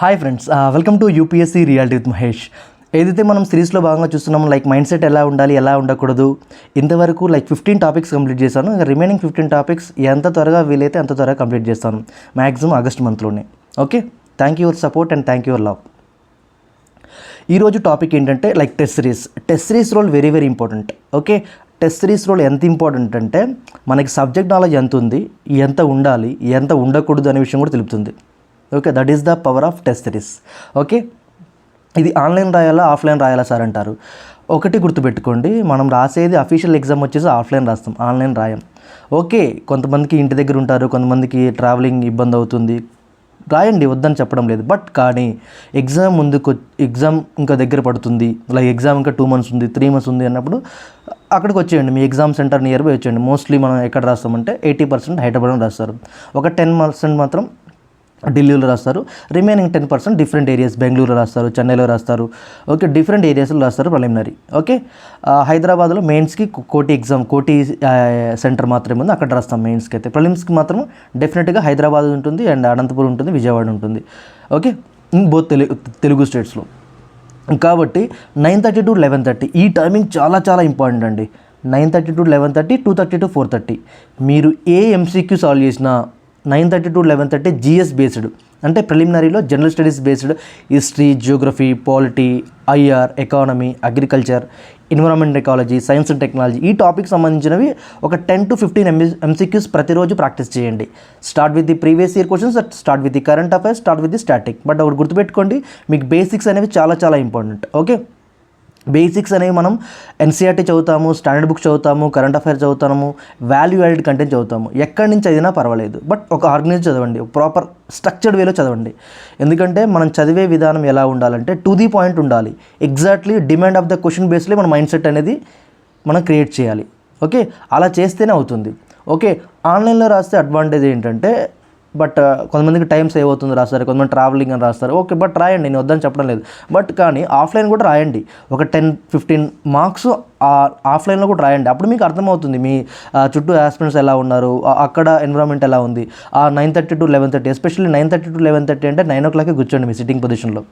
Hi friends welcome to UPSC reality with Mahesh ఏదైతే మనం సిరీస్లో భాగంగా చూస్తున్నామో లైక్ మైండ్ సెట్ ఎలా ఉండాలి ఎలా ఉండకూడదు ఇంతవరకు లైక్ ఫిఫ్టీన్ టాపిక్స్ కంప్లీట్ చేశాను. ఇంకా రిమైనింగ్ ఫిఫ్టీన్ టాపిక్స్ ఎంత త్వరగా వీలైతే అంత త్వరగా కంప్లీట్ చేస్తాను maximum August మంత్లోనే. Okay thank you your support and thank you your love ఈరోజు టాపిక్ ఏంటంటే like test series test series role very very important okay test series role ఎంత ఇంపార్టెంట్ అంటే మనకి సబ్జెక్ట్ నాలెడ్జ్ ఎంత ఉంది ఎంత ఉండాలి ఎంత ఉండకూడదు అనే విషయం కూడా తెలుపుతుంది. Okay that is the power of test series okay ఇది ఆన్లైన్ రాయాలా ఆఫ్లైన్ రాయాలా సార్ అంటారు? ఒకటి గుర్తుపెట్టుకోండి మనం రాసేది అఫీషియల్ ఎగ్జామ్ వచ్చేసి ఆఫ్లైన్ రాస్తాం ఆన్లైన్ రాయం. ఓకే కొంతమందికి ఇంటి దగ్గర ఉంటారు కొంతమందికి ట్రావెలింగ్ ఇబ్బంది అవుతుంది. రాయండి వద్దని చెప్పడం లేదు. బట్ కానీ ఎగ్జామ్ ముందుకు ఎగ్జామ్ ఇంకా దగ్గర పడుతుంది. లైక్ ఎగ్జామ్ ఇంకా టూ మంత్స్ ఉంది త్రీ మంత్స్ ఉంది అన్నప్పుడు అక్కడికి వచ్చేయండి మీ ఎగ్జామ్ సెంటర్ నియర్ బై వచ్చేయండి. మోస్ట్లీ మనం ఎక్కడ రాస్తామంటే ఎయిటీ పర్సెంట్ హైదరాబాద్లో రాస్తారు. ఒక టెన్ పర్సెంట్ మాత్రం ఢిల్లీలో రాస్తారు. Remaining ten percent different areas బెంగళూరులో రాస్తారు చెన్నైలో రాస్తారు. ఓకే డిఫరెంట్ ఏరియాస్లో రాస్తారు ప్రిలిమినరీ ఓకే హైదరాబాద్లో మెయిన్స్కి కోటి ఎగ్జామ్ కోటి సెంటర్ మాత్రమే ఉంది. అక్కడ రాస్తాం మెయిన్స్కి అయితే. ప్రిలిమ్స్కి మాత్రం డెఫినెట్గా హైదరాబాద్ ఉంటుంది అండ్ అనంతపురం ఉంటుంది విజయవాడ ఉంటుంది. Okay both hmm, Telugu Telugu స్టేట్స్లో కాబట్టి nine thirty to eleven thirty ఈ టైమింగ్ చాలా చాలా ఇంపార్టెంట్ అండి. Nine thirty to eleven thirty two thirty to four thirty మీరు ఏ ఎంసీక్యూ సాల్వ్ చేసినా nine thirty to eleven thirty GS based. అంటే ప్రిలిమినరీలో general studies based. History geography polity IR economy agriculture environment ecology science and technology ఈ topic సంబంధించినవి ఒక ten to fifteen MB MCQs ప్రతిరోజు practice చేయండి. Start with the previous year questions start with the current affairs start with the static. But ఒకటి గుర్తుపెట్టుకోండి మీకు basics అనేవి చాలా చాలా ఇంపార్టెంట్. ఓకే? బేసిక్స్ అనేవి మనం ఎన్సీఆర్టీ చదువుతాము స్టాండర్డ్ బుక్ చదువుతాము కరెంట్ అఫైర్స్ చదువుతాము వాల్యూ యాడెడ్ కంటెంట్ చదువుతాము. ఎక్కడి నుంచి చదివినా పర్వాలేదు. బట్ ఒక ఆర్గనైజ్ చదవండి ప్రాపర్ స్ట్రక్చర్డ్ వేలో చదవండి. ఎందుకంటే మనం చదివే విధానం ఎలా ఉండాలంటే టు ది పాయింట్ ఉండాలి. Exactly demand of the question బేస్లే మన మైండ్ సెట్ అనేది మనం క్రియేట్ చేయాలి. ఓకే అలా చేస్తేనే అవుతుంది. ఓకే ఆన్లైన్లో రాస్తే అడ్వాంటేజ్ ఏంటంటే బట్ కొంతమందికి టైం సేవ్ అవుతుంది రాస్తారు కొంతమంది ట్రావెలింగ్ అని రాస్తారు. ఓకే బట్ రాయండి నేను వద్దని చెప్పడం లేదు. బట్ కానీ ఆఫ్లైన్ కూడా రాయండి. ఒక టెన్ ఫిఫ్టీన్ మార్క్స్ ఆఫ్లైన్లో కూడా రాయండి. అప్పుడు మీకు అర్థమవుతుంది మీ చుట్టూ ఆస్పిరెంట్స్ ఎలా ఉన్నారు అక్కడ ఎన్విరాన్మెంట్ ఎలా ఉంది. ఆ nine thirty to eleven thirty especially nine thirty to eleven thirty అంటే నైన్ ఓ క్లాక్కి కూర్చోండి మీ సిట్టింగ్ పొజిషన్లో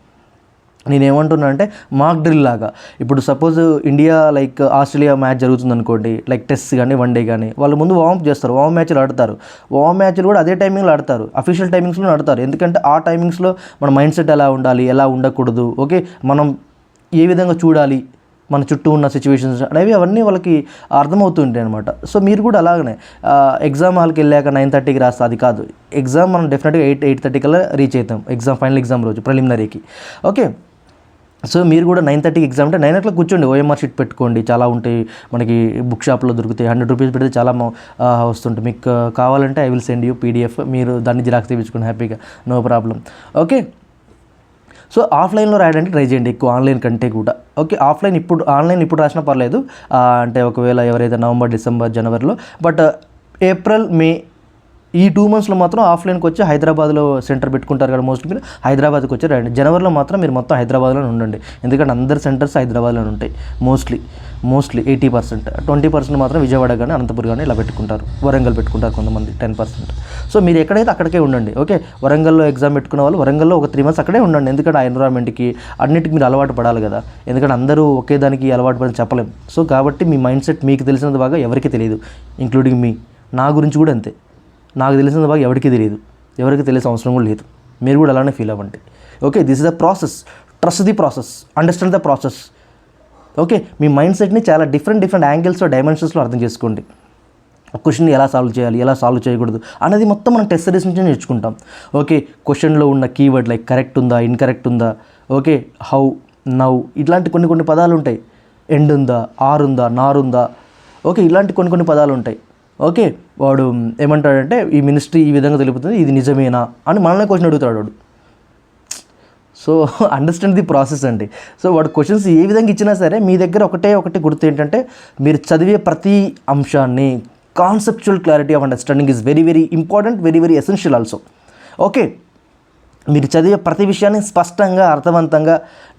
నేనేమంటున్నా అంటే మాక్ డ్రిల్ లాగా. ఇప్పుడు suppose India like Australia match జరుగుతుంది అనుకోండి లైక్ టెస్ట్ కానీ వన్ డే కానీ వాళ్ళు ముందు వార్మప్ చేస్తారు వార్మ్ మ్యాచ్లు ఆడతారు. వార్మ్ మ్యాచ్లు కూడా అదే టైమింగ్లో ఆడతారు అఫీషియల్ టైమింగ్స్లో ఆడతారు. ఎందుకంటే ఆ టైమింగ్స్లో మన మైండ్ సెట్ ఎలా ఉండాలి ఎలా ఉండకూడదు ఓకే? మనం ఏ విధంగా చూడాలి మన చుట్టూ ఉన్న సిచ్యువేషన్స్ అనేవి అవన్నీ వాళ్ళకి అర్థమవుతుంటాయి అనమాట సో మీరు కూడా అలాగనే ఎగ్జామ్ హాల్కి వెళ్ళాక నైన్ థర్టీకి రాస్తా అది కాదు. ఎగ్జామ్ మనం డెఫినెట్గా ఎయిట్ ఎయిట్ థర్టీ కల్లా రీచ్ అవుతాం. ఎగ్జామ్ ఫైనల్ ఎగ్జామ్ రోజు ప్రిలిమినరీకి ఓకే? సో మీరు కూడా నైన్ థర్టీకి ఎగ్జామ్ అంటే నైన్ ఓ కూర్చోండి ఓఎంఆర్ షీట్ పెట్టుకోండి చాలా ఉంటాయి మనకి బుక్ షాప్లో దొరుకుతాయి హండ్రెడ్ రూపీస్ పెడితే చాలా వస్తుంటాయి. మీకు కావాలంటే I will send you PDF మీరు దాన్ని జిరాక్స్ తెప్పించుకోండి హ్యాపీగా నో ప్రాబ్లం ఓకే? సో ఆఫ్లైన్లో రాయడానికి ట్రై చేయండి ఎక్కువ ఆన్లైన్ కంటే కూడా. ఓకే? ఆఫ్లైన్ ఇప్పుడు ఆన్లైన్ ఇప్పుడు రాసినా పర్లేదు. అంటే ఒకవేళ ఎవరైతే నవంబర్ డిసెంబర్ జనవరిలో బట్ ఏప్రిల్ మే ఈ టూ మంత్స్లో మాత్రం ఆఫ్లైన్కి వచ్చి హైదరాబాద్లో సెంటర్ పెట్టుకుంటారు కదా మోస్ట్ మీరు. హైదరాబాద్కి వచ్చి రండి. జనవరిలో మాత్రం మీరు మొత్తం హైదరాబాద్లోనే ఉండండి. ఎందుకంటే అందరి సెంటర్స్ హైదరాబాద్లోనే ఉంటాయి. Mostly mostly eighty percent twenty percent మాత్రం విజయవాడ కానీ అనంతపురం కానీ ఇలా పెట్టుకుంటారు. వరంగల్ పెట్టుకుంటారు కొంతమంది టెన్ పర్సెంట్ సో మీరు ఎక్కడైతే అక్కడికే ఉండండి ఓకే వరంగల్లో ఎగ్జామ్ పెట్టుకున్న వాళ్ళు వరంగల్లో ఒక త్రీ మంత్స్ అక్కడే ఉండండి. ఎందుకంటే ఆ ఎన్విరాన్మెంట్కి అన్నిటికి మీరు అలవాటు పడాలి కదా. ఎందుకంటే అందరూ ఒకే దానికి అలవాటు పడని చెప్పలేం. సో కాబట్టి మీ మైండ్ సెట్ మీకు తెలిసినంత బాగా ఎవరికీ తెలియదు ఇంక్లూడింగ్ మీ నా గురించి కూడా అంతే. నాకు తెలిసినంత బాగా ఎవరికీ తెలియదు. ఎవరికి తెలిసిన అవసరం కూడా లేదు. మీరు కూడా అలానే ఫీల్ అవ్వండి. Okay this is the process trust the process understand the process okay me mind సెట్ని చాలా డిఫరెంట్ డిఫరెంట్ యాంగిల్స్లో డైమెన్షన్స్లో అర్థం చేసుకోండి. క్వశ్చన్ ఎలా సాల్వ్ చేయాలి ఎలా సాల్వ్ చేయకూడదు అనేది మొత్తం మనం టెస్ట్ సిరీస్ నుంచి నేర్చుకుంటాం. ఓకే క్వశ్చన్లో ఉన్న కీవర్డ్ లైక్ కరెక్ట్ ఉందా ఇన్కరెక్ట్ ఉందా? ఓకే హౌ నౌ ఇట్లాంటి కొన్ని కొన్ని పదాలు ఉంటాయి. ఎండ్ ఉందా ఆరు ఉందా నారు ఉందా? ఓకే ఇలాంటి కొన్ని కొన్ని పదాలు ఉంటాయి. ఓకే వాడు ఏమంటాడంటే ఈ మినిస్ట్రీ ఈ విధంగా తెలుపుతుంది ఇది నిజమేనా అని మనల్ని క్వశ్చన్ అడుగుతాడు వాడు. సో అండర్స్టాండ్ ది ప్రాసెస్ అండి. సో వాడు క్వశ్చన్స్ ఏ విధంగా ఇచ్చినా సరే మీ దగ్గర ఒకటే ఒకటి గుర్తు ఏంటంటే మీరు చదివే ప్రతి అంశాన్ని conceptual clarity of understanding is very very important very very essential also okay మీరు చదివే ప్రతి విషయాన్ని స్పష్టంగా అర్థవంతంగా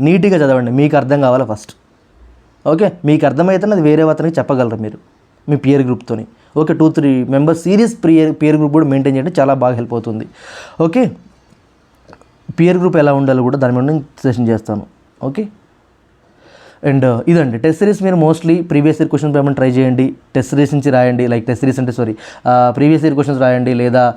నీట్గా చదవండి. మీకు అర్థం కావాలి ఫస్ట్ ఓకే మీకు అర్థమైతే అది వేరే అతనికి చెప్పగలరు మీరు? మీ peer గ్రూప్తోని okay two three members serious peer peer group కూడా మెయింటైన్ చేయడం చాలా బాగా హెల్ప్ అవుతుంది. ఓకే పియర్ గ్రూప్ ఎలా ఉండాలో కూడా దాని మీద సెషన్ చేస్తాను. ఓకే? అండ్ ఇదండి టెస్ట్ సిరీస్ మీరు mostly previous year question payment try చేయండి టెస్ట్ సిరీస్ నుంచి రాయండి లైక్ టెస్ట్ సిరీస్ అంటే సారీ ప్రీవియస్ ఇయర్ క్వశ్చన్స్ రాయండి లేదా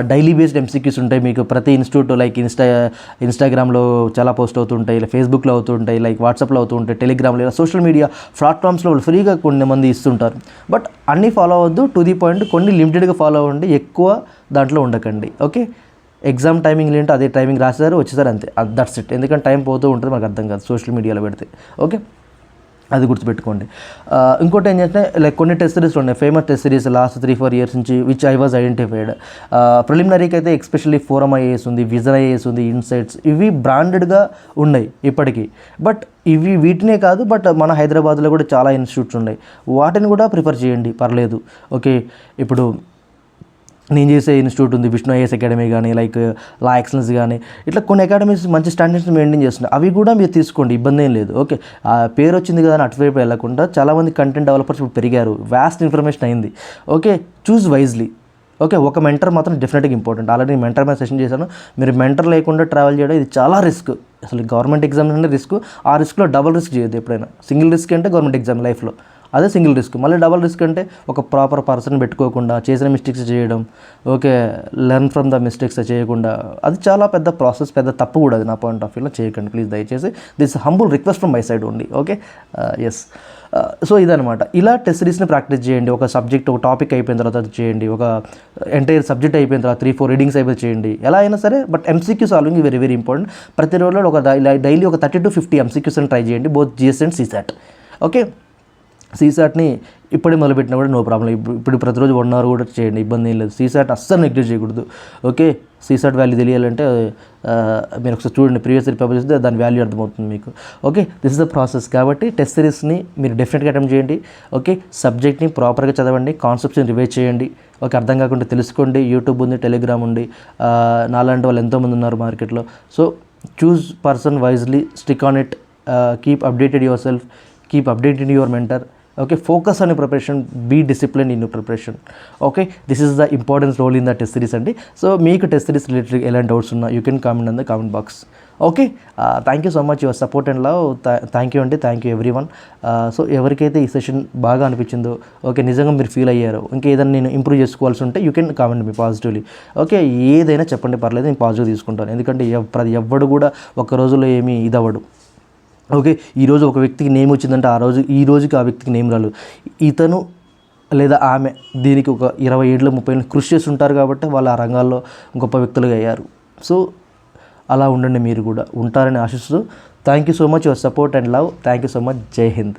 డైలీ బేస్డ్ ఎంసీక్యూస్ ఉంటాయి మీకు ప్రతి ఇన్స్టిట్యూట్ లైక్ ఇన్స్టా ఇన్స్టాగ్రామ్లో చాలా పోస్ట్ అవుతుంటాయి ఇలా ఫేస్బుక్లో అవుతుంటాయి లైక్ వాట్సాప్లో అవుతుంటాయి టెలిగ్రామ్లో ఇలా సోషల్ మీడియా ప్లాట్ఫామ్స్లో ఫ్రీగా కొన్ని మంది ఇస్తుంటారు. బట్ అన్నీ ఫాలో అవ్వద్దు టు ది పాయింట్ కొన్ని లిమిటెడ్గా ఫాలో అవ్వండి ఎక్కువ దాంట్లో ఉండకండి ఓకే ఎగ్జామ్ టైమింగ్ ఏంటో అదే టైమింగ్ రాసేసారు వచ్చేసారు అంతే. దట్స్ ఇట్ ఎందుకంటే టైం పోతూ ఉంటుంది మనకు అర్థం కాదు సోషల్ మీడియాలో పెడితే. ఓకే అది గుర్తుపెట్టుకోండి. ఇంకోటి ఏంటంటే లైక్ కొన్ని టెస్ట్ సిరీస్ ఉన్నాయి. Famous test series last three four years నుంచి విచ్ ఐ వాజ్ ఐడెంటిఫైడ్ ప్రిలిమినరీకి అయితే ఎస్పెషల్లీ ఫోరం ఐఏఎస్ ఉంది విజన్ ఐఏఎస్ ఉంది ఇన్సైట్స్ ఇవి బ్రాండెడ్గా ఉన్నాయి ఇప్పటికీ. బట్ ఇవి వీటినే కాదు బట్ మన హైదరాబాద్లో కూడా చాలా ఇన్స్టిట్యూట్స్ ఉన్నాయి. వాటిని కూడా ప్రిఫర్ చేయండి పర్లేదు. ఓకే ఇప్పుడు నేను చేసే ఇన్స్టిట్యూట్ ఉంది విష్ణు ఐఎస్ అకాడమీ కానీ లైక్ లా ఎక్సలెన్స్ కానీ ఇట్లా కొన్ని అకాడమీస్ మంచి స్టాండర్డ్స్ మెయింటైన్ చేస్తున్నాయి అవి కూడా మీరు తీసుకోండి ఇబ్బంది ఏం లేదు. ఓకే ఆ పేరు వచ్చింది కదా అని అటువైపు వెళ్ళకుండా చాలామంది కంటెంట్ డెవలపర్స్ ఇప్పుడు పెరిగారు వ్యాస్ట్ ఇన్ఫర్మేషన్ అయింది. ఓకే చూస్ వైజ్లీ ఓకే ఒక మెంటర్ మాత్రం డెఫినెట్గా ఇంపార్టెంట్ ఆల్రెడీ మెంటర్ మీద సెషన్ చేశాను. మీరు మెంటర్ లేకుండా ట్రావెల్ చేయడం ఇది చాలా రిస్క్ అసలు గవర్నమెంట్ ఎగ్జామ్ అంటే రిస్క్ ఆ రిస్క్లో డబుల్ రిస్క్ చేయదు ఎప్పుడైనా. సింగిల్ రిస్క్ అంటే గవర్నమెంట్ ఎగ్జామ్ లైఫ్లో. అదే సింగిల్ రిస్క్. మళ్ళీ డబల్ రిస్క్ అంటే ఒక ప్రాపర్ పర్సన్ పెట్టుకోకుండా చేసిన మిస్టేక్స్ చేయడం okay learn from the mistakes చేయకుండా. అది చాలా పెద్ద ప్రాసెస్ పెద్ద తప్పు కూడా అది నా పాయింట్ ఆఫ్ వ్యూలో చేయకండి ప్లీజ్ దయచేసి. This humble request from my side only okay? Yes so ఇదనమాట ఇలా టెస్ట్ సిరీస్ని ప్రాక్టీస్ చేయండి ఒక సబ్జెక్ట్ ఒక టాపిక్ అయిపోయిన తర్వాత చేయండి ఒక ఎంటైర్ సబ్జెక్ట్ అయిపోయిన తర్వాత త్రీ ఫోర్ రీడింగ్స్ అయిపోయి చేయండి. ఎలా అయినా సరే but MCQ solving very very important ప్రతి రోజులో ఒక డైలీ ఒక థర్టీ టు ఫిఫ్టీ ఎంసీక్యూస్ అని ట్రై చేయండి both GS and CSAT okay? సీసాట్ని ఇప్పుడే మొదలుపెట్టినా కూడా నో ప్రాబ్లం. ఇప్పుడు ఇప్పుడు ప్రతిరోజు వన్ అవర్ కూడా చేయండి ఇబ్బంది ఏం లేదు. సీసాట్ అస్సలు నెగ్లెక్ట్ చేయకూడదు. ఓకే? సీసాట్ వాల్యూ తెలియాలంటే మీరు ఒకసారి చూడండి ప్రీవియస్ ఇయర్ పేపర్ చూస్తే దాని వాల్యూ అర్థమవుతుంది మీకు. Okay? This is the process కాబట్టి టెస్ట్ సిరీస్ని మీరు డెఫినెట్గా అటెంప్ట్ చేయండి. ఓకే? సబ్జెక్ట్ని ప్రాపర్గా చదవండి కాన్సెప్ట్స్ని రివైజ్ చేయండి. ఓకే? అర్థం కాకుండా తెలుసుకోండి. యూట్యూబ్ ఉంది టెలిగ్రామ్ ఉంది. నాలాంటి వాళ్ళు ఎంతోమంది ఉన్నారు మార్కెట్లో. So choose person wisely stick on it. Keep updated yourself keep updated your mentor. Okay focus అనే preparation be discipline in preparation okay this is the importance role in the test series అండి so మీకు test series related ఎలాంటి doubts ఉన్నా you can comment on the comment box okay thank you so much your support and love thank you అండి thank you everyone so ఎవరికైతే ఈ session బాగా అనిపించిందో okay నిజంగా మీరు ఫీల్ అయ్యారో ఇంకా ఏదైనా నేను ఇంప్రూవ్ చేసుకోవాల్సి ఉంటే యూ కెన్ కామెంట్ మీ పాజిటివ్లీ ఓకే ఏదైనా చెప్పండి పర్లేదు నేను పాజిటివ్ తీసుకుంటాను. ఎందుకంటే ప్రతి ఎవ్వడు కూడా ఒక రోజులో ఏమీ ఇదవ్వడు. ఓకే ఈరోజు ఒక వ్యక్తికి నేమ్ వచ్చిందంటే ఆ రోజు ఈ రోజుకి ఆ వ్యక్తికి నేమ్ రాలేదు. ఇతను లేదా ఆమె దీనికి ఒక ఇరవై ఏళ్ళు ముప్పై ఏళ్ళు కృషి చేసి ఉంటారు కాబట్టి వాళ్ళు ఆ రంగాల్లో గొప్ప వ్యక్తులుగా అయ్యారు. సో అలా ఉండండి మీరు కూడా. ఉంటారని ఆశిస్తూ thank you so much your support and love thank you so much Jai Hind